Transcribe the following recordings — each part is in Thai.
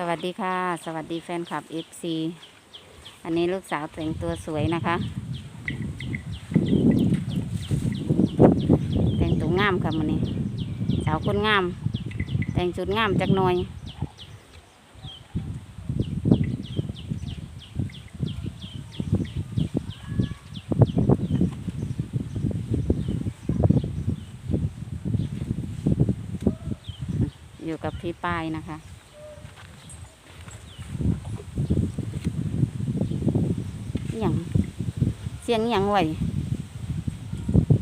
สวัสดีค่ะ สวัสดีแฟนคลับ FC อันนี้ลูกสาวแต่งตัวสวยนะคะ แต่งตัวงามค่ะมันนี้ สาวคนงาม แต่งชุดงามจักหน่อย อยู่กับพี่ป้ายนะคะ อหย่างเสียงหย่างไหว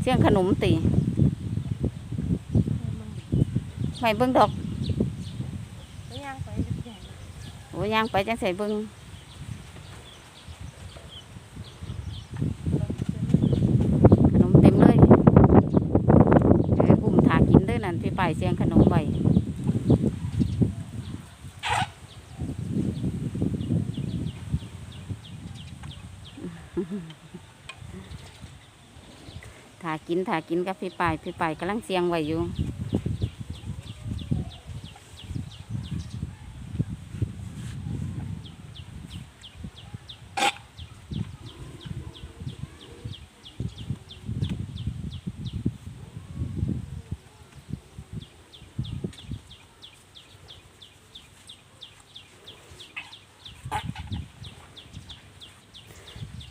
เสียงขนมตีไม่เบิ้งดอกย่างไปจังโอ้ย่างไปจังใส่เบิ้งขนมเต็มเลยเออปุ่มถากินด้วยนั่นพี่ป้ายเสียงขนมไหวถากินถากินกับพี่ปายพี่ปายกำลังเสียงไหวอยู่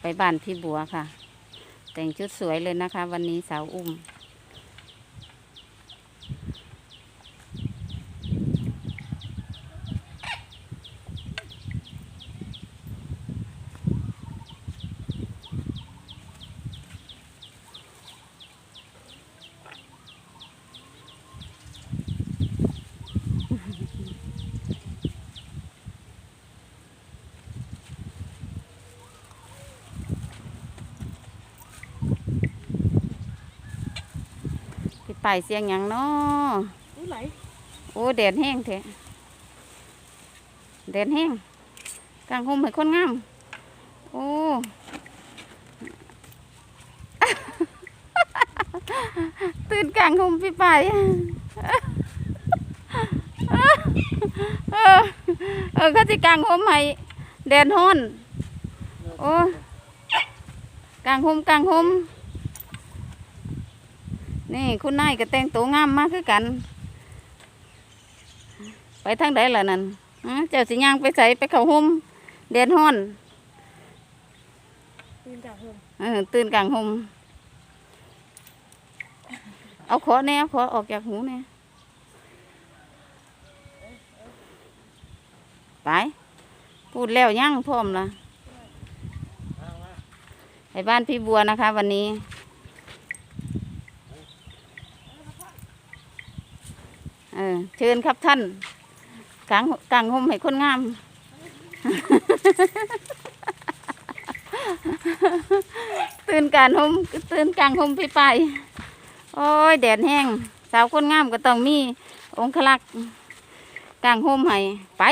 ไปบ้านพี่บัวค่ะ แต่งชุดสวยเลยนะคะ วันนี้สาวอุ้ม พี่ไปเสียงหยังเนาะอุ้ยไหลโอ้แดดแห้งเถอะแดดแห้งกลางห่มให้คนงาม โอ้ ตื่นกลางห่มพี่ไปเออ เออเขาจะกลางห่มให้แดดฮ้อน โอ้กลางห่มกลางห่ม นี่คุณนายก็แต่งตัวงามมากคือกัน ไปทางใดล่ะนั่นฮะเจ้าสิย่างไปใส่ไปเข้าห่มแดดฮ้อนตื่นจากเฮิมเออตื่นกลางห่มเอาขอแน่เอาขอออกจากหูแน่ไป พูดแล้วยังพร้อมละไปบ้านพี่บัวนะคะ วันนี้ เชิญครับท่านกลางกลางห่มให้คนงาม ตื่นกลารห่มตื่นกลางห่มพี่ไป โอ้ยแดดแห้ง สาวคนงามก็ต้องมีองคลักษ์กลางห่มให้ไป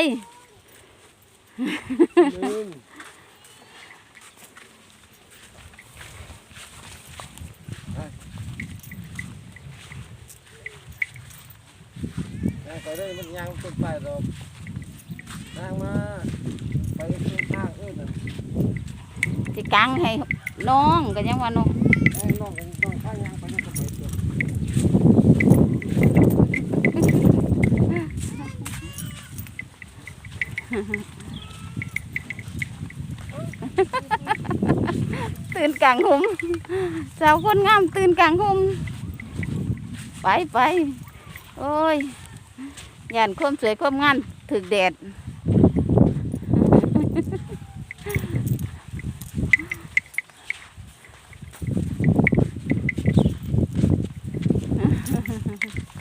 ไปได้มันยังต้นไปหรอกนางมาไปขึ้นข้างอื่นน่ะสิกลางให้น้องก็ยังว่าน้องไอ้น้องกันน้องข้างยังไปยังก็ไปเจตื่นกลางห่มสาวคนงามตื่นกลางห่มไปไปโอ้ย ย่านความสวยความงามถึกแดด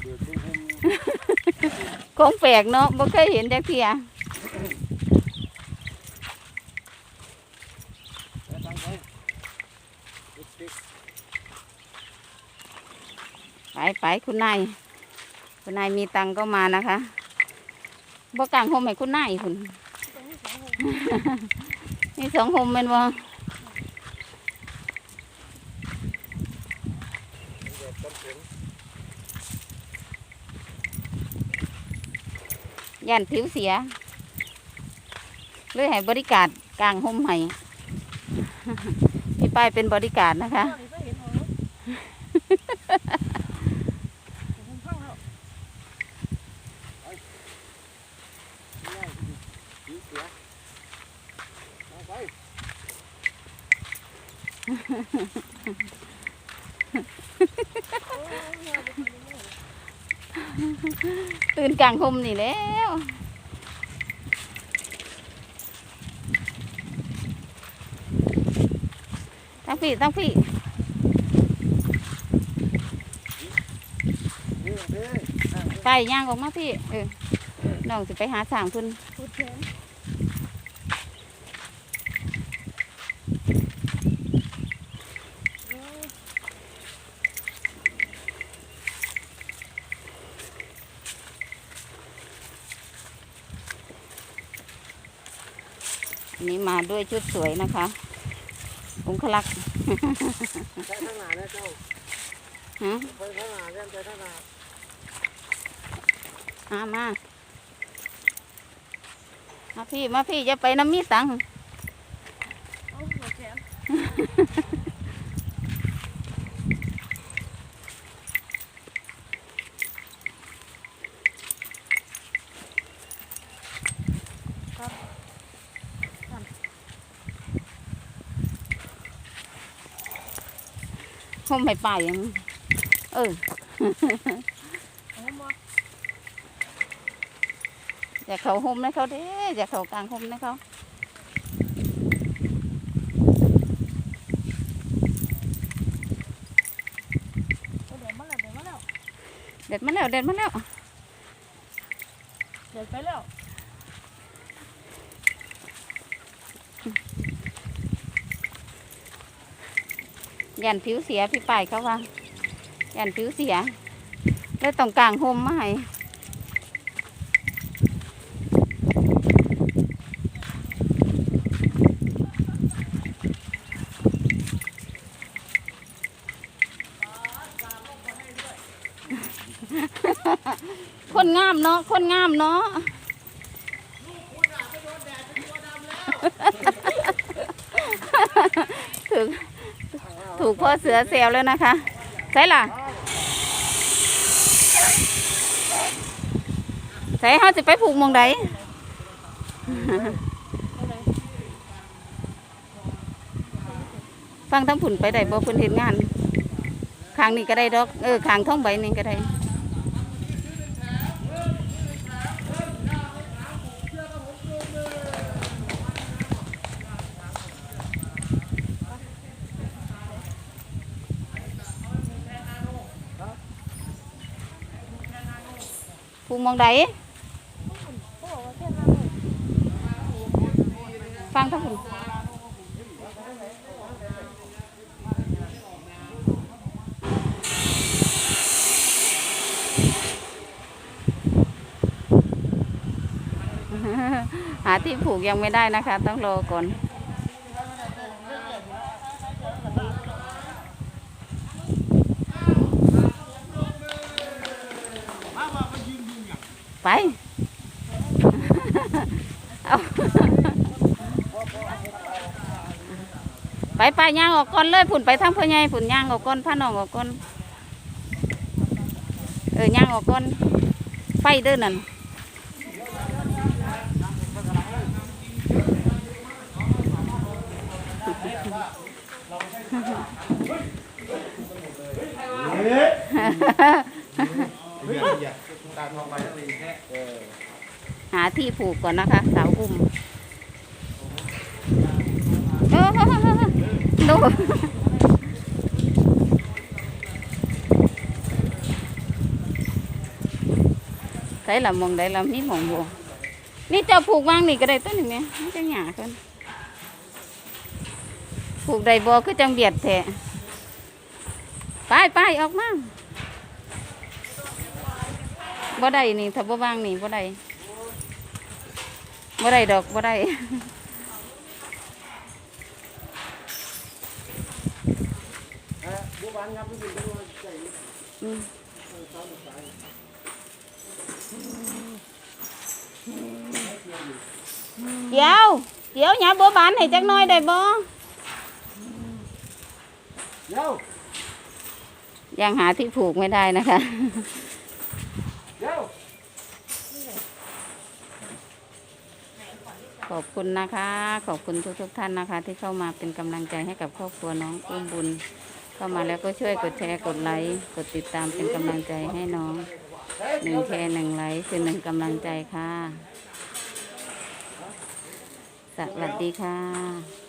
เดือดทุ่มของแปลกเนาะบ่เคยเห็นจักเทียงไปไปคุณนาย คุณนายมีตังค์ก็มานะคะบ่กลางห่มให้คุณนายคุณตรงนี้สองหงมีสองห่มแม่นบ่ๆเดือดต้นเข็มย่านผิวเสียเลยให้บริการกลางห่มให้พี่ป้ายเป็นบริการนะคะ ตอนนี้ก็เห็นหัวผมพังแล้ว สีเสียเอาไป โอ้ยหัวจะเป็นยังไง ตื่นกลางห่มนี่แล้วทั้งพี่ทั้งพี่นี่เด้อะไปย่างออกมาพี่เออน้องจะไปหาสางพุ่นพูดแขน อันนี้มาด้วยชุดสวยนะคะองคลักษ์ใช้ข้างหน้าเนี่ยเจ้าฮะใช้ข้างหน้าเนี่ยใช้ข้างหน้ามามามาพี่ มาพี่จะไปน้ำมีสังเอาหัวแขน ห่มให้ป่ายังเออเอามาอยากเขาห่มนะเขาเด้อยากเขากลางห่มนะเขาเอาเดี๋ยวมาแล้วเดี๋ยวมาแล้วเด็ดมาแล้วเด็ดมาแล้วเดี๋ยวไปแล้ว ยันผิวเสียพี่ป่ายเขาว่ายันผิวเสียแล้วต้องกลางห่มมาให้คนงามเนาะคนงามเนาะ ถูก ถูกพ่อเสือเซลแล้วนะคะใช่ล่ะใช่เขาจะไปผูกมองใดฟังทั้งผุนไปได้บ่เพิ่นเห็นงานคางนี้ก็ได้ดอกเออคางท้องใบนี่ก็ได้ ผูมองใดเขาบอกว่าแค่นั้นเลยฟังทั้งผุนหาที่ผูกยังไม่ได้นะคะ ต้องรอก่อน ไปเอาไปไปย่างออกก่อนเลยผุนไปทางพ่อใหญ่ผุนย่างออกก่อนพาน้องออกก่อนเออย่างออกก่อนไฟเด้อนั่น หาที่ผูกก่อนนะคะ เสาอุ้มเออดูใส่ละมองได้ละมีหมองบัวนี่เจ้าผูกวางนี่ก็ได้ต้นนี่ไหมมันจะหยากันผูกได้บ่คือจังเบียดแท้ไปไปออกมา บ่ได้นี่ถ้าบ่วางนี่บ่ได้บ่ได้ดอกบ่ได้เอ่อบัวบานครับพี่ดูว่าใส่อืมเดี๋ยวเดี๋ยวหยาบัวบานให้จักหน่อยได้บ่เดี๋ยวยังหาที่ผูกไม่ได้นะคะ เดี๋ยว ขอบคุณนะคะ ขอบคุณทุกทุกๆท่านนะคะ ที่เข้ามาเป็นกำลังใจให้กับครอบครัวน้องอุ้มบุญ เข้ามาแล้วก็ช่วยกดแชร์กดไลค์กดติดตามเป็นกำลังใจให้น้องหนึ่งแชร์หนึ่งไลค์คือหนึ่งกำลังใจค่ะ สวัสดีค่ะ